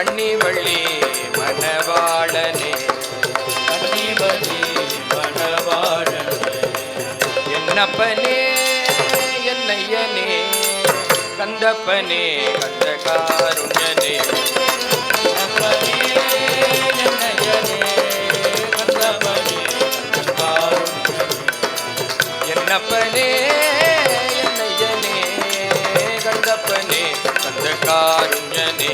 கன்னிவள்ளி மணவாளனே கன்னிவள்ளி மணவாளனே என்னப்பனே என்னையனே. கந்தப்பனே கந்த காருண்யனே என்னப்பனே என்னையனே. கந்தப்பனே கந்த காருண்யனே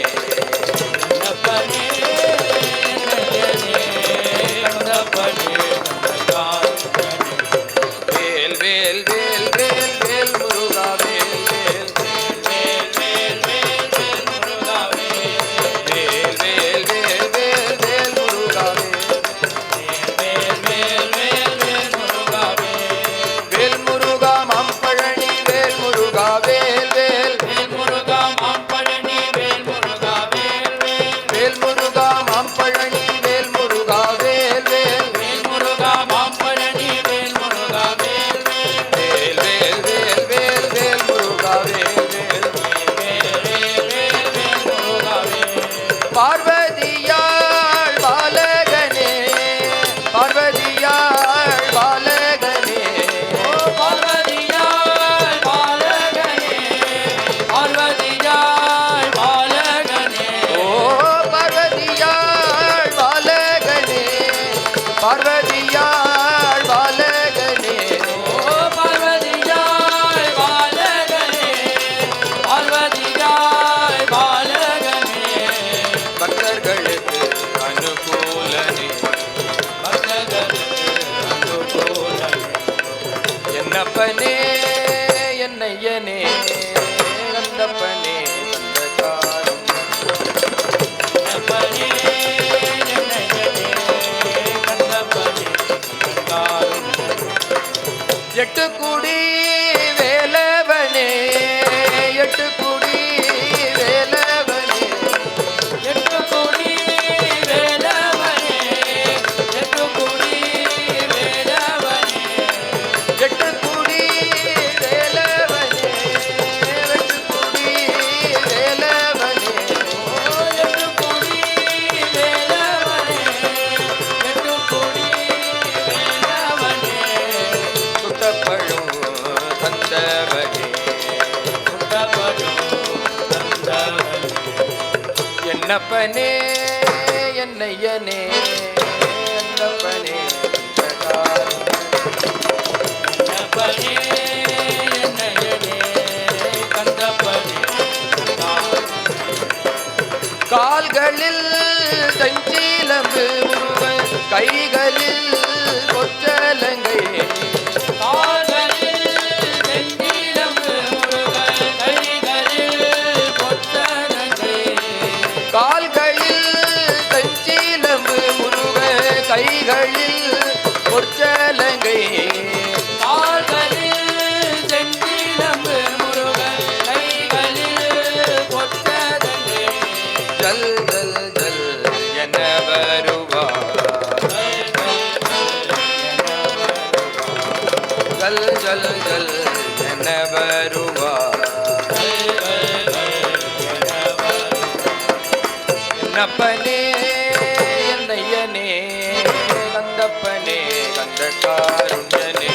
Harvey! எட்டு குடி அண்ணப்பனே என்னையனே அண்ணப்பனே அண்ணப்பனே கால்களில் தஞ்சீலம்பு கைகளில் கொச்சலங்க கண்ணப்பனே என்னையனே கந்தப்பனே கந்த காருண்யனே.